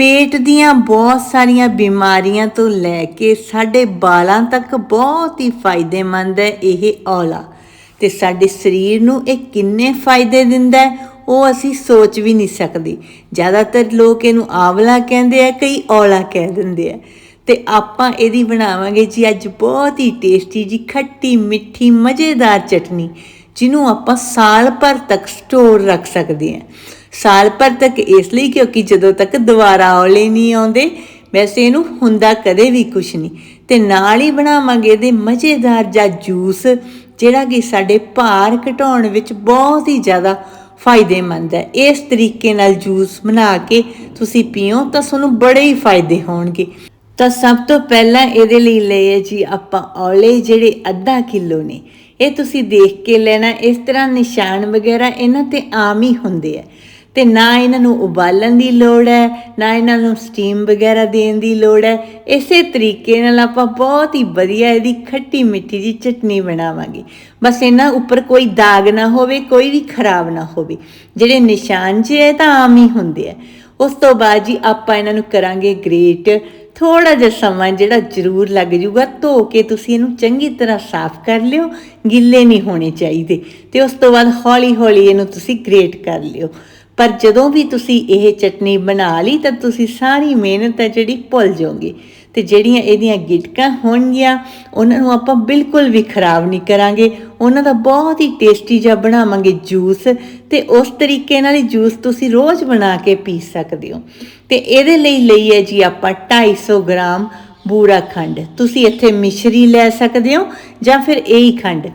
ਪੇਟ ਦੀਆਂ ਬਹੁਤ ਸਾਰੀਆਂ ਬਿਮਾਰੀਆਂ ਤੋਂ ਲੈ ਕੇ ਸਾਡੇ ਬਾਲਾਂ ਤੱਕ ਬਹੁਤ ਹੀ ਫਾਇਦੇਮੰਦ ਹੈ ਇਹ ਔਲਾ। ਤੇ ਸਾਡੇ ਸਰੀਰ ਨੂੰ ਇਹ ਕਿੰਨੇ ਫਾਇਦੇ ਦਿੰਦਾ ਹੈ, ਉਹ ਅਸੀਂ ਸੋਚ ਵੀ ਨਹੀਂ ਸਕਦੇ। ਜ਼ਿਆਦਾਤਰ ਲੋਕ ਇਹਨੂੰ ਆਵਲਾ ਕਹਿੰਦੇ ਆ, ਕਈ ਔਲਾ ਕਹਿ ਦਿੰਦੇ ਆ। ਤੇ ਆਪਾਂ ਇਹਦੀ ਬਣਾਵਾਂਗੇ ਜੀ ਅੱਜ ਬਹੁਤ ਹੀ ਟੇਸਟੀ ਜੀ, ਖੱਟੀ, ਮਿੱਠੀ, ਮਜ਼ੇਦਾਰ ਚਟਨੀ, ਜਿਹਨੂੰ ਆਪਾਂ ਸਾਲ ਭਰ ਤੱਕ ਸਟੋਰ ਰੱਖ ਸਕਦੇ ਹਾਂ। ਸਾਲ ਭਰ ਤੱਕ ਇਸ ਲਈ ਕਿਉਂਕਿ ਜਦੋਂ ਤੱਕ ਦੁਬਾਰਾ ਔਲੇ ਨਹੀਂ ਆਉਂਦੇ, ਵੈਸੇ ਇਹਨੂੰ ਹੁੰਦਾ ਕਦੇ ਵੀ ਕੁਛ ਨਹੀਂ। ਤੇ ਨਾਲ ਹੀ ਬਣਾਵਾਂਗੇ ਇਹਦੇ ਮਜ਼ੇਦਾਰ ਜਾਂ ਜੂਸ, ਜਿਹੜਾ ਕਿ ਸਾਡੇ ਭਾਰ ਘਟਾਉਣ ਵਿੱਚ ਬਹੁਤ ਹੀ ਜ਼ਿਆਦਾ ਫਾਇਦੇਮੰਦ ਹੈ। ਇਸ ਤਰੀਕੇ ਨਾਲ ਜੂਸ ਬਣਾ ਕੇ ਤੁਸੀਂ ਪੀਓ ਤਾਂ ਤੁਹਾਨੂੰ ਬੜੇ ਹੀ ਫਾਇਦੇ ਹੋਣਗੇ। ਤਾਂ ਸਭ ਤੋਂ ਪਹਿਲਾਂ ਇਹਦੇ ਲਈ ਲਏ ਜੀ ਆਪਾਂ ਔਲੇ, ਜਿਹੜੇ ਅੱਧਾ ਕਿਲੋ ਨੇ। ਇਹ ਤੁਸੀਂ ਦੇਖ ਕੇ ਲੈਣਾ, ਇਸ ਤਰ੍ਹਾਂ ਨਿਸ਼ਾਨ ਵਗੈਰਾ ਇਹਨਾਂ ਤੇ ਆਮ ਹੀ ਹੁੰਦੇ ਆ। ਤੇ ਨਾ ਇਹਨਾਂ ਨੂੰ ਉਬਾਲਣ ਦੀ ਲੋੜ ਹੈ, ਨਾ ਇਹਨਾਂ ਨੂੰ ਸਟੀਮ ਵਗੈਰਾ ਦੇਣ ਦੀ ਲੋੜ ਹੈ। ਇਸੇ ਤਰੀਕੇ ਨਾਲ ਆਪਾਂ ਬਹੁਤ ਹੀ ਵਧੀਆ ਇਹਦੀ ਖੱਟੀ ਮਿੱਠੀ ਜੀ ਚਟਨੀ ਬਣਾਵਾਂਗੇ। ਬਸ ਇਹਨਾਂ ਉੱਪਰ ਕੋਈ ਦਾਗ ਨਾ ਹੋਵੇ, ਕੋਈ ਵੀ ਖਰਾਬ ਨਾ ਹੋਵੇ। ਜਿਹੜੇ ਨਿਸ਼ਾਨ ਜੇ ਹੈ ਤਾਂ ਆਮ ਹੀ ਹੁੰਦੇ ਆ। ਉਸ ਤੋਂ ਬਾਅਦ ਜੀ ਆਪਾਂ ਇਹਨਾਂ ਨੂੰ ਕਰਾਂਗੇ ਗ੍ਰੇਟ। ਥੋੜਾ ਜਿਹਾ ਸਮਾਂ ਜਿਹੜਾ ਜ਼ਰੂਰ ਲੱਗ ਜੂਗਾ, ਧੋ ਕੇ ਤੁਸੀਂ ਇਹਨੂੰ ਚੰਗੀ ਤਰ੍ਹਾਂ ਸਾਫ਼ ਕਰ ਲਿਓ, ਗਿੱਲੇ ਨਹੀਂ ਹੋਣੇ ਚਾਹੀਦੇ। ਤੇ ਉਸ ਤੋਂ ਬਾਅਦ ਹੌਲੀ ਹੌਲੀ ਇਹਨੂੰ ਤੁਸੀਂ ਗ੍ਰੇਟ ਕਰ ਲਿਓ। ਪਰ ਜਦੋਂ ਵੀ ਤੁਸੀਂ ਇਹ ਚਟਨੀ ਬਣਾ ਲਈ, ਤਾਂ ਤੁਸੀਂ ਸਾਰੀ ਮਿਹਨਤ ਹੈ ਜਿਹੜੀ ਭੁੱਲ ਜਾਓਗੇ। ਤੇ ਜਿਹੜੀਆਂ ਇਹਦੀਆਂ ਗਿਟਕਾਂ ਹੋਣਗੀਆਂ, ਉਹਨਾਂ ਨੂੰ ਆਪਾਂ ਬਿਲਕੁਲ ਵੀ ਖਰਾਬ ਨਹੀਂ ਕਰਾਂਗੇ। ਉਹਨਾਂ ਦਾ ਬਹੁਤ ਹੀ ਟੇਸਟੀ ਜਿਹਾ ਬਣਾਵਾਂਗੇ ਜੂਸ, ਤੇ ਉਸ ਤਰੀਕੇ ਨਾਲ ਹੀ ਜੂਸ ਤੁਸੀਂ ਰੋਜ਼ ਬਣਾ ਕੇ ਪੀ ਸਕਦੇ ਹੋ। ਤੇ ਇਹਦੇ ਲਈ ਲਈ ਹੈ ਜੀ ਆਪਾਂ 250 ਗ੍ਰਾਮ ਬੂਰਾ ਖੰਡ। ਤੁਸੀਂ ਇੱਥੇ ਮਿਸ਼ਰੀ ਲੈ ਸਕਦੇ ਹੋ ਜਾਂ ਫਿਰ ਇਹੀ ਖੰਡ।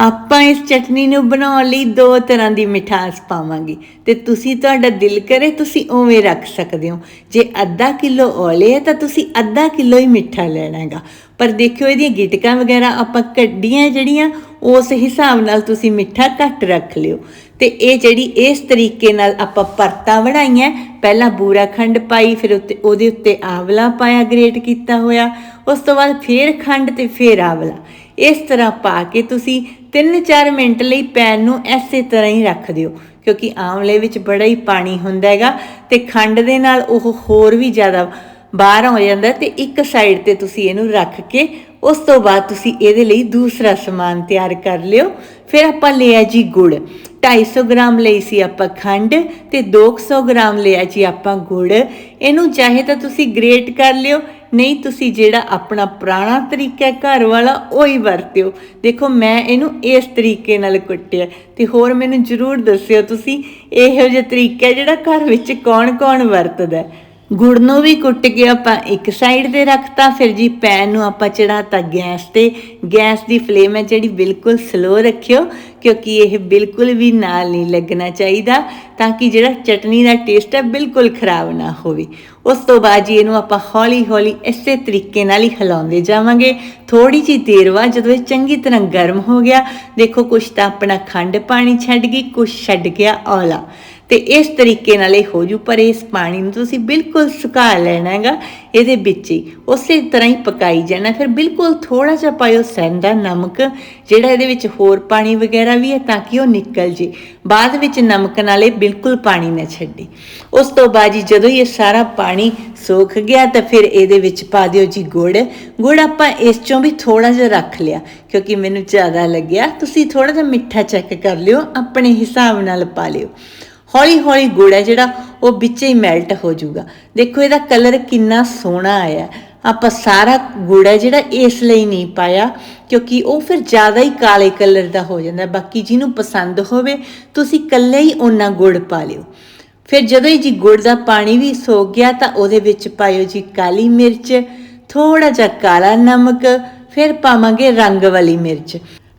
ਆਪਾਂ ਇਸ ਚਟਨੀ ਨੂੰ ਬਣਾਉਣ ਲਈ ਦੋ ਤਰ੍ਹਾਂ ਦੀ ਮਿਠਾਸ ਪਾਵਾਂਗੇ। ਤੇ ਤੁਸੀਂ ਤੁਹਾਡਾ ਦਿਲ ਕਰੇ ਤੁਸੀਂ ਉਵੇਂ ਰੱਖ ਸਕਦੇ ਹੋ। ਜੇ ਅੱਧਾ ਕਿਲੋ ਔਲੇ ਹੈ ਤਾਂ ਤੁਸੀਂ ਅੱਧਾ ਕਿਲੋ ਹੀ ਮਿੱਠਾ ਲੈਣਾ ਹੈਗਾ ਪਰ ਦੇਖਿਓ ਇਹਦੀਆਂ ਗਿਟਕਾਂ ਵਗੈਰਾ ਆਪਾਂ ਕੱਢੀਆਂ ਜਿਹੜੀਆਂ, ਉਸ ਹਿਸਾਬ ਨਾਲ ਤੁਸੀਂ ਮਿੱਠਾ ਘੱਟ ਰੱਖ ਲਿਓ। ਤੇ ਇਹ ਜਿਹੜੀ ਇਸ ਤਰੀਕੇ ਨਾਲ ਆਪਾਂ ਪਰਤਾਂ ਬਣਾਈਆਂ, ਪਹਿਲਾਂ ਬੂਰਾ ਖੰਡ ਪਾਈ, ਫਿਰ ਉੱਤੇ ਉਹਦੇ ਉੱਤੇ ਆਵਲਾ ਪਾਇਆ, ਗ੍ਰੇਟ ਕੀਤਾ ਹੋਇਆ। ਉਸ ਤੋਂ ਬਾਅਦ ਫੇਰ ਖੰਡ ਤੇ ਫੇਰ ਆਵਲਾ। ਇਸ ਤਰ੍ਹਾਂ ਪਾ ਕੇ ਤੁਸੀਂ 3-4 ਮਿੰਟ ਲਈ ਪੈਨ ਨੂੰ ਐਸੇ ਤਰ੍ਹਾਂ ਹੀ ਰੱਖ ਦਿਓ, ਕਿਉਂਕਿ ਆਮਲੇ ਵਿੱਚ ਬੜਾ ਹੀ ਪਾਣੀ ਹੁੰਦਾ ਹੈਗਾ ਤੇ ਖੰਡ ਦੇ ਨਾਲ ਉਹ ਹੋਰ ਵੀ ਜ਼ਿਆਦਾ ਬਾਹਰ ਹੋ ਜਾਂਦਾ ਤੇ ਇੱਕ ਸਾਈਡ ਤੇ ਤੁਸੀਂ ਇਹਨੂੰ ਰੱਖ ਕੇ ਉਸ ਤੋਂ ਬਾਅਦ ਤੁਸੀਂ ਇਹਦੇ ਲਈ ਦੂਸਰਾ ਸਮਾਨ ਤਿਆਰ ਕਰ ਲਿਓ। ਫਿਰ ਆਪਾਂ ਲਿਆ ਜੀ ਗੁੜ। 250 ਗ੍ਰਾਮ ਲਈ ਸੀ ਆਪਾਂ ਖੰਡ ਤੇ 200 ਗ੍ਰਾਮ ਲਿਆ ਜੀ ਆਪਾਂ ਗੁੜ। ਇਹਨੂੰ ਚਾਹੇ ਤਾਂ ਤੁਸੀਂ ਗ੍ਰੇਟ ਕਰ ਲਿਓ ਨਹੀਂ, ਤੁਸੀਂ ਜਿਹੜਾ ਆਪਣਾ ਪੁਰਾਣਾ ਤਰੀਕਾ ਘਰ ਵਾਲਾ, ਉਹੀ ਵਰਤਿਓ। ਦੇਖੋ, ਮੈਂ ਇਹਨੂੰ ਇਸ ਤਰੀਕੇ ਨਾਲ ਕੁੱਟਿਆ। ਤੇ ਹੋਰ ਮੈਨੂੰ ਜ਼ਰੂਰ ਦੱਸਿਓ ਤੁਸੀਂ, ਇਹੋ ਜਿਹਾ ਤਰੀਕਾ ਜਿਹੜਾ ਘਰ ਵਿੱਚ ਕੌਣ-ਕੌਣ ਵਰਤਦਾ ਹੈ। ਗੁੜ ਨੂੰ ਵੀ ਕੁੱਟ ਕੇ ਆਪਾਂ ਇੱਕ ਸਾਈਡ ਤੇ ਰੱਖਤਾ, ਫਿਰ ਜੀ ਪੈਨ ਨੂੰ ਆਪਾਂ ਚੜਾਤਾ ਗੈਸ ਤੇ। ਗੈਸ ਦੀ ਫਲੇਮ ਹੈ ਜਿਹੜੀ ਬਿਲਕੁਲ ਸਲੋ ਰੱਖਿਓ, ਕਿਉਂਕਿ ਇਹ ਬਿਲਕੁਲ ਵੀ ਨਾਲ ਨਹੀਂ ਲੱਗਣਾ ਚਾਹੀਦਾ, ਤਾਂ ਕਿ ਜਿਹੜਾ ਚਟਨੀ ਦਾ ਟੇਸਟ ਹੈ ਬਿਲਕੁਲ ਖਰਾਬ ਨਾ ਹੋਵੇ। ਉਸ ਤੋਂ ਬਾਅਦ ਜੀ ਇਹਨੂੰ ਆਪਾਂ ਹੌਲੀ ਹੌਲੀ ਇਸੇ ਤਰੀਕੇ ਨਾਲ ਹੀ ਹਿਲਾਉਂਦੇ ਜਾਵਾਂਗੇ। ਥੋੜੀ ਜਿਹੀ ਦੇਰ ਬਾਅਦ ਜਦੋਂ ਇਹ ਚੰਗੀ ਤਰ੍ਹਾਂ ਗਰਮ ਹੋ ਗਿਆ, ਦੇਖੋ ਕੁਛ ਤਾਂ ਆਪਣਾ ਖੰਡ ਪਾਣੀ ਛੱਡ ਗਈ, ਕੁਛ ਛੱਡ ਗਿਆ ਔਲਾ। ਤੇ ਇਸ ਤਰੀਕੇ ਨਾਲ ਇਹ ਹੋ ਜੂ, ਪਰ ਇਸ ਪਾਣੀ ਨੂੰ ਤੁਸੀਂ ਬਿਲਕੁਲ ਸੁਕਾ ਲੈਣਾ ਹੈਗਾ, ਇਹਦੇ ਵਿੱਚ ਹੀ। ਉਸੇ ਤਰ੍ਹਾਂ ਹੀ ਪਕਾਈ ਜਾਣਾ, ਫਿਰ ਬਿਲਕੁਲ ਥੋੜਾ ਜਿਹਾ ਪਾਇਓ ਸੈਂਦਾ ਨਮਕ, ਜਿਹੜਾ ਇਹਦੇ ਵਿੱਚ ਹੋਰ ਪਾਣੀ ਵਗੈਰਾ ਵੀ ਹੈ ਤਾਂ ਕਿ ਉਹ ਨਿਕਲ ਜੇ। ਬਾਅਦ ਵਿੱਚ ਨਮਕ ਨਾਲੇ ਬਿਲਕੁਲ ਪਾਣੀ ਨਾ ਛੱਡੇ। ਉਸ ਤੋਂ ਬਾਅਦ ਜੀ ਜਦੋਂ ਇਹ ਸਾਰਾ ਪਾਣੀ ਸੋਖ ਗਿਆ, ਤਾਂ ਫਿਰ ਇਹਦੇ ਵਿੱਚ ਪਾ ਦਿਓ ਜੀ ਗੁੜ। ਗੁੜ ਆਪਾਂ ਇਸ ਚੋਂ ਵੀ ਥੋੜਾ ਜਿਹਾ ਰੱਖ ਲਿਆ, ਕਿਉਂਕਿ ਮੈਨੂੰ ਜ਼ਿਆਦਾ ਲੱਗਿਆ। ਤੁਸੀਂ ਥੋੜਾ ਜਿਹਾ ਮਿੱਠਾ ਚੈੱਕ ਕਰ ਲਿਓ, ਆਪਣੇ ਹਿਸਾਬ ਨਾਲ ਪਾ ਲਿਓ। ਹੌਲੀ ਹੌਲੀ ਗੁੜ ਹੈ ਜਿਹੜਾ, ਉਹ ਵਿੱਚ ਹੀ ਮੈਲਟ ਹੋ ਜਾਊਗਾ। ਦੇਖੋ ਇਹਦਾ ਕਲਰ ਕਿੰਨਾ ਸੋਹਣਾ ਆਇਆ। ਆਪਾਂ ਸਾਰਾ ਗੁੜ ਹੈ ਜਿਹੜਾ ਇਸ ਲਈ ਨਹੀਂ ਪਾਇਆ, ਕਿਉਂਕਿ ਉਹ ਫਿਰ ਜ਼ਿਆਦਾ ਹੀ ਕਾਲੇ ਕਲਰ ਦਾ ਹੋ ਜਾਂਦਾ। ਬਾਕੀ ਜਿਹਨੂੰ ਪਸੰਦ ਹੋਵੇ, ਤੁਸੀਂ ਕੱਲੇ ਹੀ ਉਹਨਾਂ ਗੁੜ ਪਾ ਲਿਓ। ਫਿਰ ਜਦੋਂ ਹੀ ਜੀ ਗੁੜ ਦਾ ਪਾਣੀ ਵੀ ਸੋਕ ਗਿਆ, ਤਾਂ ਉਹਦੇ ਵਿੱਚ ਪਾਇਓ ਜੀ ਕਾਲੀ ਮਿਰਚ ਥੋੜਾ ਜਿਹਾ ਕਾਲਾ ਨਮਕ, ਫਿਰ ਪਾਵਾਂਗੇ ਰੰਗ ਵਾਲੀ ਮਿਰਚ।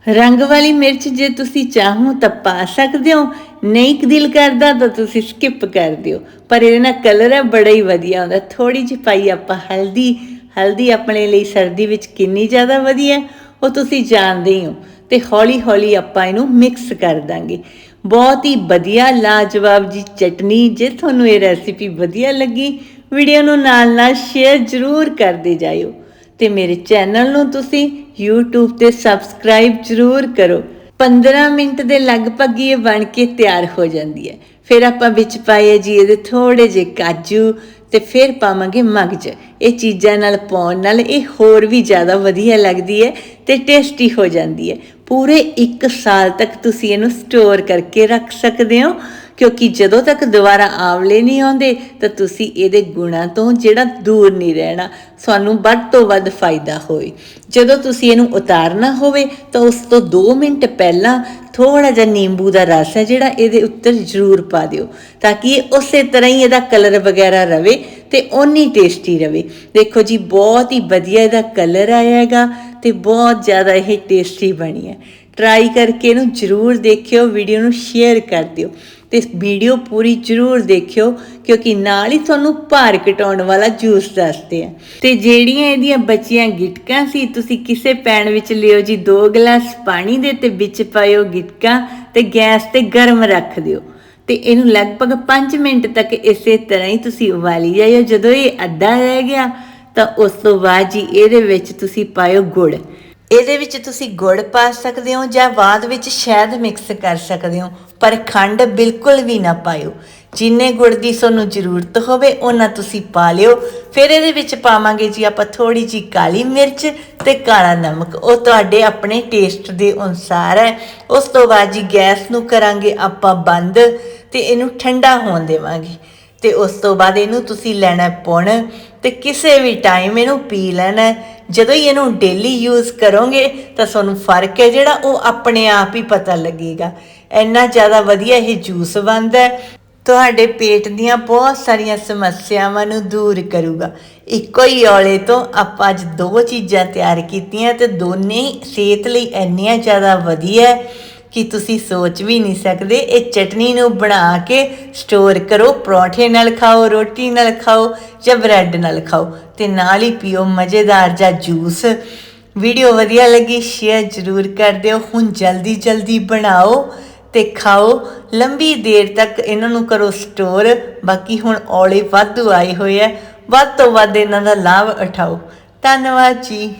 ਰੰਗ ਵਾਲੀ ਮਿਰਚ ਜੇ ਤੁਸੀਂ ਚਾਹੋ ਤਾਂ ਪਾ ਸਕਦੇ ਹੋ, ਨਹੀਂ ਦਿਲ ਕਰਦਾ ਤਾਂ ਤੁਸੀਂ ਸਕਿਪ ਕਰ ਦਿਓ। ਪਰ ਇਹਦੇ ਨਾਲ ਕਲਰ ਹੈ ਬੜਾ ਹੀ ਵਧੀਆ ਆਉਂਦਾ। ਥੋੜੀ ਜਿਹੀ ਪਾਈ ਆਪਾਂ ਹਲਦੀ ਹਲਦੀ ਆਪਣੇ ਲਈ ਸਰਦੀ ਵਿੱਚ ਕਿੰਨੀ ਜ਼ਿਆਦਾ ਵਧੀਆ ਉਹ ਤੁਸੀਂ ਜਾਣਦੇ ਹੀ ਹੋ। ਤੇ ਹੌਲੀ ਹੌਲੀ ਆਪਾਂ ਇਹਨੂੰ ਮਿਕਸ ਕਰ ਦਾਂਗੇ। ਬਹੁਤ ਹੀ ਵਧੀਆ, ਲਾਜਵਾਬ ਜੀ ਚਟਨੀ, ਜੇ ਤੁਹਾਨੂੰ ਇਹ ਰੈਸਿਪੀ ਵਧੀਆ ਲੱਗੀ ਵੀਡੀਓ ਨੂੰ ਨਾਲ ਨਾਲ ਸ਼ੇਅਰ ਜ਼ਰੂਰ ਕਰਦੇ ਜਾਇਓ। ਤੇ ਮੇਰੇ ਚੈਨਲ ਨੂੰ ਤੁਸੀਂ YouTube ਤੇ ਸਬਸਕ੍ਰਾਈਬ ਜ਼ਰੂਰ ਕਰੋ। 15 ਮਿੰਟ ਦੇ ਲਗਭਗ ਹੀ ਇਹ ਬਣ ਕੇ ਤਿਆਰ ਹੋ ਜਾਂਦੀ ਹੈ। ਫਿਰ ਆਪਾਂ ਵਿੱਚ ਪਾਏ ਜੀ ਇਹਦੇ ਥੋੜੇ ਜਿਹੇ ਕਾਜੂ ਤੇ ਫਿਰ ਪਾਵਾਂਗੇ ਮਗਜ। ਇਹ ਚੀਜ਼ਾਂ ਨਾਲ ਪਾਉਣ ਨਾਲ ਇਹ ਹੋਰ ਵੀ ਜ਼ਿਆਦਾ ਵਧੀਆ ਲੱਗਦੀ ਹੈ ਤੇ ਟੇਸਟੀ ਹੋ ਜਾਂਦੀ ਹੈ। ਪੂਰੇ 1 ਸਾਲ ਤੱਕ ਤੁਸੀਂ ਇਹਨੂੰ ਸਟੋਰ ਕਰਕੇ ਰੱਖ ਸਕਦੇ ਹੋ। ਕਿਉਂਕਿ ਜਦੋਂ ਤੱਕ ਦੁਬਾਰਾ ਆਵਲੇ ਨਹੀਂ ਆਉਂਦੇ, ਤਾਂ ਤੁਸੀਂ ਇਹਦੇ ਗੁਣਾਂ ਤੋਂ ਜਿਹੜਾ ਦੂਰ ਨਹੀਂ ਰਹਿਣਾ, ਸਾਨੂੰ ਵੱਧ ਤੋਂ ਵੱਧ ਫਾਇਦਾ ਹੋਵੇ ਜਦੋਂ ਤੁਸੀਂ ਇਹਨੂੰ ਉਤਾਰਨਾ ਹੋਵੇ, ਤਾਂ ਉਸ ਤੋਂ 2 ਮਿੰਟ ਪਹਿਲਾਂ ਥੋੜਾ ਜਿਹਾ ਨਿੰਬੂ ਦਾ ਰਸ ਹੈ ਜਿਹੜਾ ਇਹਦੇ ਉੱਤੇ ਜ਼ਰੂਰ ਪਾ ਦਿਓ, ਤਾਂ ਕਿ ਇਹ ਉਸੇ ਤਰ੍ਹਾਂ ਹੀ ਇਹਦਾ ਕਲਰ ਵਗੈਰਾ ਰਵੇ ਤੇ ਓਨੀ ਟੇਸਟੀ ਰਵੇ। ਦੇਖੋ ਜੀ, ਬਹੁਤ ਹੀ ਵਧੀਆ ਇਹਦਾ ਕਲਰ ਆਇਆ ਹੈਗਾ ਤੇ ਬਹੁਤ ਜ਼ਿਆਦਾ ਇਹ ਟੇਸਟੀ ਬਣੀ ਹੈ। ਟਰਾਈ ਕਰਕੇ ਇਹਨੂੰ ਜ਼ਰੂਰ ਦੇਖਿਓ, ਵੀਡੀਓ ਨੂੰ ਸ਼ੇਅਰ ਕਰ ਦਿਓ। ਤੇ ਵੀਡੀਓ ਪੂਰੀ ਜ਼ਰੂਰ ਦੇਖਿਓ, ਕਿਉਂਕਿ ਨਾਲ ਹੀ ਤੁਹਾਨੂੰ ਭਾਰ ਘਟਾਉਣ ਵਾਲਾ ਜੂਸ ਦੱਸਦੇ ਆ। ਤੇ ਜਿਹੜੀਆਂ ਇਹਦੀਆਂ ਬਚੀਆਂ ਗਿਟਕਾਂ ਸੀ, ਤੁਸੀਂ ਕਿਸੇ ਪੈਨ ਵਿੱਚ ਲਿਓ ਜੀ 2 ਗਲਾਸ ਪਾਣੀ ਦੇ ਤੇ ਵਿੱਚ ਪਾਇਓ ਗਿਟਕਾਂ ਤੇ ਗੈਸ ਤੇ ਗਰਮ ਰੱਖ ਦਿਓ। ਤੇ ਇਹਨੂੰ ਲਗਭਗ 5 ਮਿੰਟ ਤੱਕ ਇਸੇ ਤਰ੍ਹਾਂ ਹੀ ਤੁਸੀਂ ਉਬਾਲੀ ਜਾਇਓ। ਜਦੋਂ ਇਹ ਅੱਧਾ ਰਹਿ ਗਿਆ, ਤਾਂ ਉਸ ਤੋਂ ਬਾਅਦ ਜੀ ਇਹਦੇ ਵਿੱਚ ਤੁਸੀਂ ਪਾਇਓ ਗੁੜ। ਇਹਦੇ ਵਿੱਚ ਤੁਸੀਂ ਗੁੜ ਪਾ ਸਕਦੇ ਹੋ ਜਾਂ ਬਾਅਦ ਵਿੱਚ ਸ਼ਹਿਦ ਮਿਕਸ ਕਰ ਸਕਦੇ ਹੋ। ਪਰ ਖੰਡ ਬਿਲਕੁਲ ਵੀ ਨਾ ਪਾਇਓ। ਜਿੰਨੇ ਗੁੜ ਦੀ ਤੁਹਾਨੂੰ ਜ਼ਰੂਰਤ ਹੋਵੇ, ਉਹਨਾਂ ਤੁਸੀਂ ਪਾ ਲਿਓ। ਫਿਰ ਇਹਦੇ ਵਿੱਚ ਪਾਵਾਂਗੇ ਜੀ ਆਪਾਂ ਥੋੜੀ ਜੀ ਕਾਲੀ ਮਿਰਚ ਤੇ ਕਾਲਾ ਨਮਕ। ਉਹ ਤੁਹਾਡੇ ਆਪਣੇ ਟੇਸਟ ਦੇ ਅਨੁਸਾਰ ਹੈ। ਉਸ ਤੋਂ ਬਾਅਦ ਜੀ ਗੈਸ ਨੂੰ ਕਰਾਂਗੇ ਆਪਾਂ ਬੰਦ ਤੇ ਇਹਨੂੰ ਠੰਡਾ ਹੋਣ ਦੇਵਾਂਗੇ। ਤੇ ਉਸ ਤੋਂ ਬਾਅਦ ਇਹਨੂੰ ਤੁਸੀਂ ਲੈਣਾ ਪੁਣ। ਤੇ ਕਿਸੇ ਵੀ ਟਾਈਮ ਇਹਨੂੰ ਪੀ ਲੈਣਾ ਜਦੋਂ ਹੀ ਇਹਨੂੰ ਡੇਲੀ ਯੂਜ਼ ਕਰੋਗੇ, ਤਾਂ ਤੁਹਾਨੂੰ ਫ਼ਰਕ ਹੈ ਜਿਹੜਾ ਉਹ ਆਪਣੇ ਆਪ ਹੀ ਪਤਾ ਲੱਗੇਗਾ। ਇੰਨਾ ਜ਼ਿਆਦਾ ਵਧੀਆ ਇਹ ਜੂਸ ਬਣਦਾ ਤੁਹਾਡੇ ਪੇਟ ਦੀਆਂ ਬਹੁਤ ਸਾਰੀਆਂ ਸਮੱਸਿਆਵਾਂ ਨੂੰ ਦੂਰ ਕਰੂਗਾ। ਇੱਕੋ ਹੀ ਔਲੇ ਤੋਂ ਆਪਾਂ ਅੱਜ ਦੋ ਚੀਜ਼ਾਂ ਤਿਆਰ ਕੀਤੀਆਂ ਤੇ ਦੋਨੇ ਸਿਹਤ ਲਈ ਇੰਨੀਆਂ ਜ਼ਿਆਦਾ ਵਧੀਆ ਕਿ ਤੁਸੀਂ ਸੋਚ ਵੀ ਨਹੀਂ ਸਕਦੇ। ਇਹ ਚਟਨੀ ਨੂੰ ਬਣਾ ਕੇ ਸਟੋਰ ਕਰੋ, ਪਰੌਂਠੇ ਨਾਲ ਖਾਓ, ਰੋਟੀ ਨਾਲ ਖਾਓ ਜਾਂ ਬ੍ਰੈਡ ਨਾਲ ਖਾਓ ਤੇ ਨਾਲ ਹੀ ਪੀਓ ਮਜ਼ੇਦਾਰ ਜਾਂ ਜੂਸ। ਵੀਡੀਓ ਵਧੀਆ ਲੱਗੀ, ਸ਼ੇਅਰ ਜ਼ਰੂਰ ਕਰ ਦਿਓ। ਹੁਣ ਜਲਦੀ ਜਲਦੀ ਬਣਾਓ। ਤੇ ਖਾਓ। ਲੰਬੀ ਦੇਰ ਤੱਕ ਇਹਨਾਂ ਨੂੰ ਕਰੋ ਸਟੋਰ। ਬਾਕੀ ਹੁਣ ਔਲੇ ਵਾਧੂ ਆਏ ਹੋਏ ਆ। ਵੱਧ ਤੋਂ ਵੱਧ ਇਹਨਾਂ ਦਾ ਲਾਭ ਉਠਾਓ। ਧੰਨਵਾਦ ਜੀ।